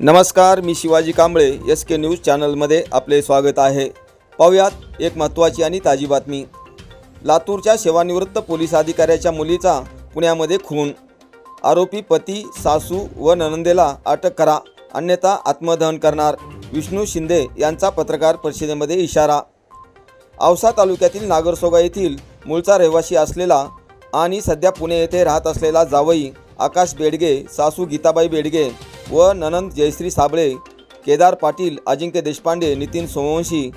नमस्कार मी Shivaji Kamble S K News चॅनलमध्ये आपले स्वागत आहे. पाहुयात एक महत्त्वाची आणि ताजी बातमी. लातूरच्या सेवानिवृत्त पोलीस अधिकाऱ्याच्या मुलीचा पुण्यामध्ये खून. आरोपी पती सासू व ननंदेला अटक करा अन्यथा आत्मदहन करणार विष्णू शिंदे यांचा पत्रकार परिषदेमध्ये इशारा. औसा तालुक्यातील नागरसोगा येथील मूळचा रहिवासी असलेला आणि सध्या पुणे येथे राहत असलेला जावई आकाश बेडगे सासू गीताबाई बेडगे व ननंद जयश्री साबळे केदार पाटील अजिंक्य देशपांडे नितीन सोमवंशी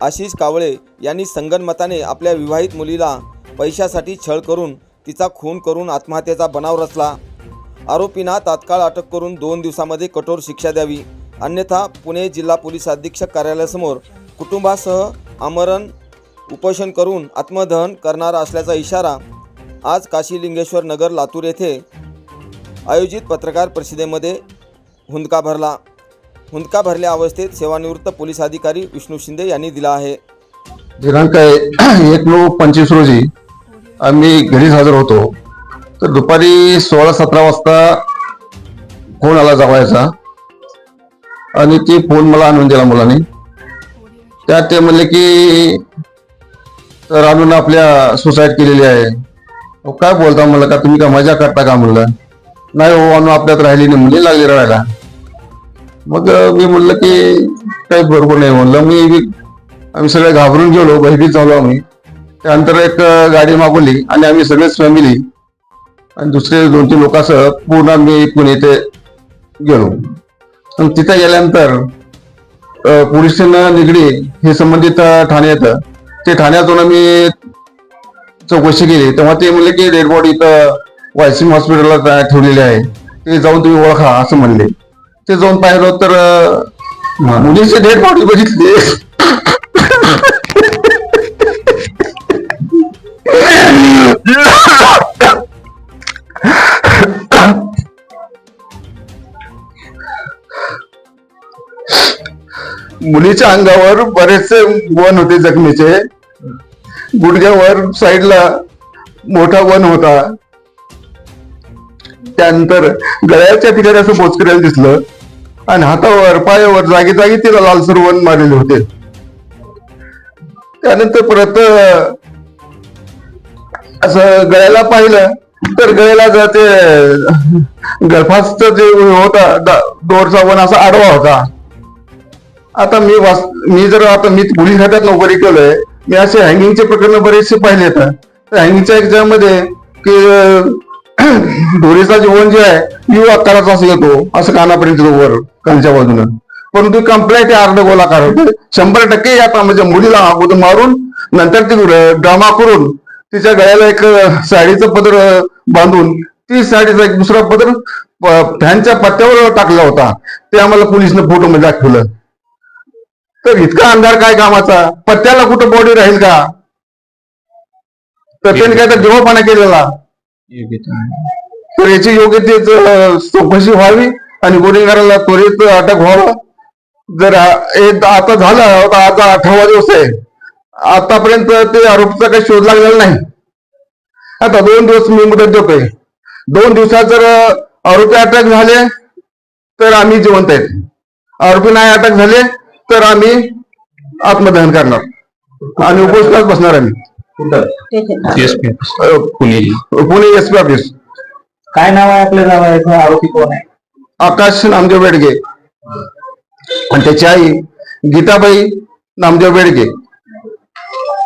आशिष कावळे यांनी संगनमताने आपल्या विवाहित मुलीला पैशासाठी छळ करून तिचा खून करून आत्महत्येचा बनाव रचला. आरोपींना तात्काळ अटक करून दोन दिवसामध्ये कठोर शिक्षा द्यावी. अन्यथा पुणे जिल्हा पोलीस अधीक्षक कार्यालयासमोर कुटुंबासह आमरण उपोषण करून आत्मदहन करणार असल्याचा इशारा आज काशीलिंगेश्वर नगर लातूर येथे आयोजित पत्रकार परिषदेमध्ये हुंदका भरला. हुंदका भरल्या अवस्थेत सेवानिवृत्त पोलीस अधिकारी विष्णू शिंदे यांनी दिला आहे. दिनांक एक नऊ पंचवीस रोजी आम्ही घरीच हजर होतो. तर दुपारी सोळा सतरा वाजता फोन आला जावायचा. आणि ती फोन मला आणून दिला मुलाने. त्यात ते म्हणले की रानून आपल्या सुसाईड केलेली आहे. काय बोलता म्हणलं का तुम्ही का मजा करता का म्हणलं? नाही हो अनु आपल्यात राहिली नाही मुली लागली रडायला. मग मी म्हणलं की काही बरोबर नाही. म्हणलं मी आम्ही सगळे घाबरून गेलो भयभीत झालो आम्ही. त्यानंतर एक गाडी मागवली आणि आम्ही सगळेच फॅमिली आणि दुसरे दोन तीन लोकांसह पूर्ण आम्ही पुणे येथे गेलो. आणि तिथे गेल्यानंतर अं, पोलीस निगडी हे संबंधित ठाणे येतं. ते ठाण्यातून आम्ही चौकशी केली. तेव्हा ते म्हणले की डेड बॉडी इथं वायसिंग हॉस्पिटलला ठेवलेली आहे. ते जाऊन तुम्ही ओळखा असं म्हणले. ते जाऊन पाहिलं तर मुलीचे डेड बॉडी बघितली. मुलीच्या अंगावर बरेचसे वन होते जखमीचे. गुडघ्यावर साईडला मोठा वन होता. त्यानंतर गळ्याच्या ठिकाणी असं बोचकऱ्याला दिसलं. आणि हातावर पायावर जागी जागी तिला लालसर वन मारलेले होते. त्यानंतर परत असं गळ्याला पाहिलं तर गळ्याला जर ते गळफासच जे होता दोरचा वन असा आडवा होता. आता मी वास मी जर आता मी पोलीस खात्यात नोकरी केलोय मी असे हँगिंगचे प्रकरण बरेचसे पाहिले आहेत. तर हँगिंगच्या एक्झाम की अं, दोरीचा जीवन जे आहे यू आकाराचा असला तो असं कानापर्यंत येतो वर कालच्या बाजूनं. परंतु कंप्लेंट अर्ध गोलाकार होते. शंभर टक्के आता म्हणजे मुलीला अगोदर मारून नंतर ती ड्रामा करून तिच्या गळ्याला एक साडीचं पदर बांधून ती साडीचा एक दुसरा पदर फॅनच्या पत्त्यावर टाकला होता. ते आम्हाला पोलिसनं फोटो मध्ये दाखवलं. तर इतका अंधार काय कामाचा? पत्त्याला कुठं बॉडी राहील का? तर त्यांनी काय तर जेव्हापणा केलेला. तर याची योग्य ते चौकशी व्हावी आणि गुन्हेगाराला त्वरित अटक व्हावा. जर हे आता झालं आता आता अठरावा दिवस आहे. आतापर्यंत ते आरोपीचा काही शोध लागलेला नाही. आता दोन दिवस मी मुदत देतोय. दोन दिवसात जर आरोपी अटक झाले तर आम्ही जिवंत आहेत. आरोपी नाही अटक झाले तर आम्ही आत्मदहन करणार. आणि उपोषणात बसणार आम्ही. अं, Pune. Pune S P office काय नाव आहे आपल्या जावयाचं आरोपी कोण आहे? आकाश नामदेव बेडगे. आणि त्याची आई गीताबाई नामदेव बेडगे.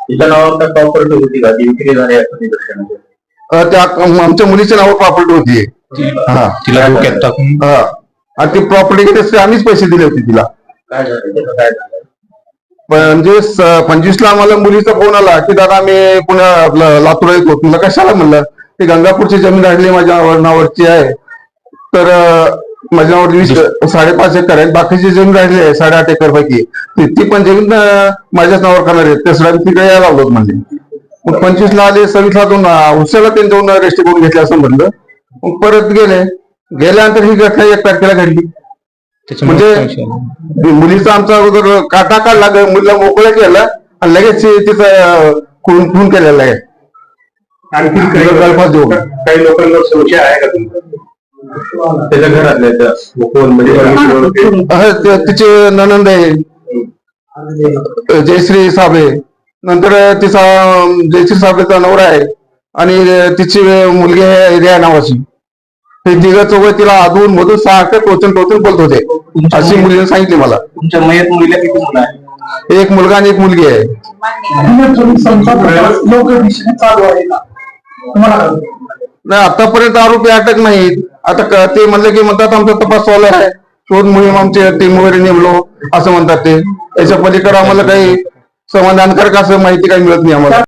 तिच्या नावावर प्रॉपर्टी होती का? ती विक्री झाली असं निदर्शन आहे. अं, त्या आमच्या मुलीच्या नावावर प्रॉपर्टी होती. हा. तिला टाकून. हा. आणि ती प्रॉपर्टी आम्हीच पैसे दिले होते तिला. काय झालं? काय झालं म्हणजे पंचवीसला आम्हाला मुलीचा फोन आला की दादा आम्ही पुण्या आपलं लातूर येतो. तुला कशाला? म्हणलं ती गंगापूरची जमीन राहिली माझ्या नावावरची आहे. तर माझ्या नावावर वीस साडेपाच एकर आहे. बाकीची जमीन राहिली आहे साडेआठ एकर पैकी ती पण जमीन माझ्याच नावावर करणार आहे. त्यासाठी आम्ही तिकडे यायला लावलो म्हणजे मग पंचवीसला आले सव्वीसला दोन उशाला त्यांच्याकडून रेस्ट करून घेतले असं म्हणलं. मग परत गेले. गेल्यानंतर ही घटना एक तारखेला घडली. म्हणजे मुलीचा आमचा अगोदर काटा काढला मुलीला मोकळं केलं आणि लगेच तिचं खून खून केलेला आहे. आणखी काही संशय आहे का तुमचा? त्याच्या घरातल्या कोण म्हणजे तिचे ननंद आहे. जयश्री साबळे. नंतर तिचा जयश्री साबळेचा नवरा आहे. आणि तिची मुलगी आहे रिया नावाची. हे तिघं चौघ तिला अधून मधून सारखं टोचून टोचून बोलत होते. अशी मुलीने सांगितली मला. तुमच्या मयत मुलीला किती मुलं आहे एक मुलगा आणि एक मुलगी आहे. नाही आतापर्यंत आरोपी अटक नाहीत आता ते म्हणले की म्हणतात आमचा तपास चालू आहे. शोध मोहीम आमचे टीम वगैरे नेमलो असं म्हणतात ते. याच्या पलीकडे आम्हाला काही समाधानकारक असं माहिती काही मिळत नाही आम्हाला.